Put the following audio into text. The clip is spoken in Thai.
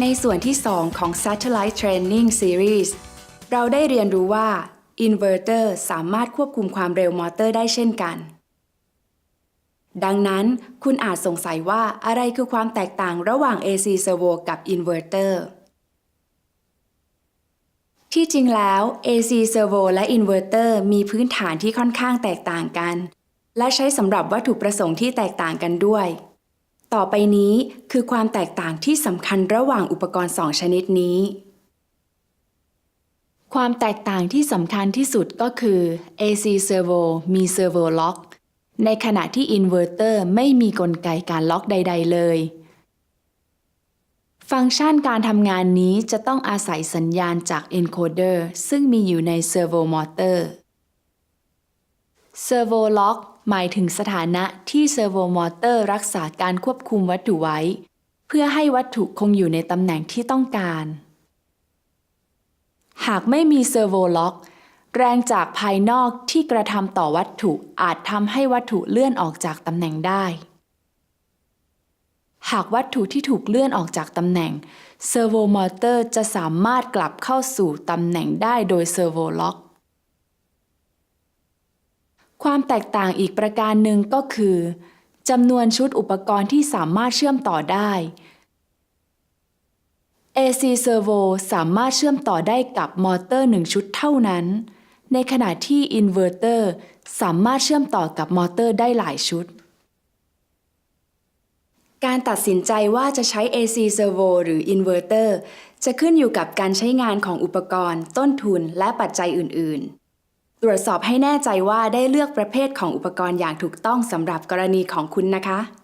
ในส่วนที่ 2 ของ Satellite Training Series เราได้เรียนรู้ว่า Inverter สามารถควบคุมความเร็วมอเตอร์ได้เช่นกัน ดังนั้นคุณอาจสงสัยว่าอะไรคือความแตกต่างระหว่าง AC Servo กับ Inverter ที่จริงแล้ว AC Servo และ Inverter มีพื้นฐานที่ค่อนข้างแตกต่างกัน และใช้สำหรับวัตถุประสงค์ที่แตกต่างกันด้วย ต่อไปนี้คือความแตกต่างที่สำคัญระหว่างอุปกรณ์2ชนิดนี้ ความแตกต่างที่สำคัญที่สุดก็คือ AC Servo มี Servo Lock ในขณะที่ Inverter ไม่มีกลไกการล็อกใด ๆ เลย ฟังก์ชันการทำงานนี้จะต้องอาศัยสัญญาณจาก encoder ซึ่งมีอยู่ใน servo motor servo lock หมายถึงสถานะที่ servo motor รักษาการควบคุมวัตถุไว้ เพื่อให้วัตถุคงอยู่ในตำแหน่งที่ต้องการ หากไม่มี servo lock แรงจากภายนอกที่กระทำต่อวัตถุอาจทำให้วัตถุเลื่อนออกจากตำแหน่งได้ หากวัตถุที่ถูกเลื่อนออกจากตำแหน่งเซอร์โวมอเตอร์จะสามารถกลับเข้าสู่ตำแหน่งได้โดยเซอร์โวล็อก ความแตกต่างอีกประการหนึ่งก็คือจำนวนชุดอุปกรณ์ที่สามารถเชื่อมต่อได้ AC Servo สามารถเชื่อมต่อได้กับมอเตอร์ 1 ชุดเท่านั้น ในขณะที่ Inverter สามารถเชื่อมต่อกับมอเตอร์ได้หลายชุด การตัดสินใจว่าจะใช้ AC Servo หรือ Inverter จะขึ้นอยู่กับการใช้งานของอุปกรณ์ ต้นทุนและปัจจัยอื่น ๆ ตรวจสอบให้แน่ใจว่าได้เลือกประเภทของอุปกรณ์อย่างถูกต้องสำหรับกรณีของคุณนะคะ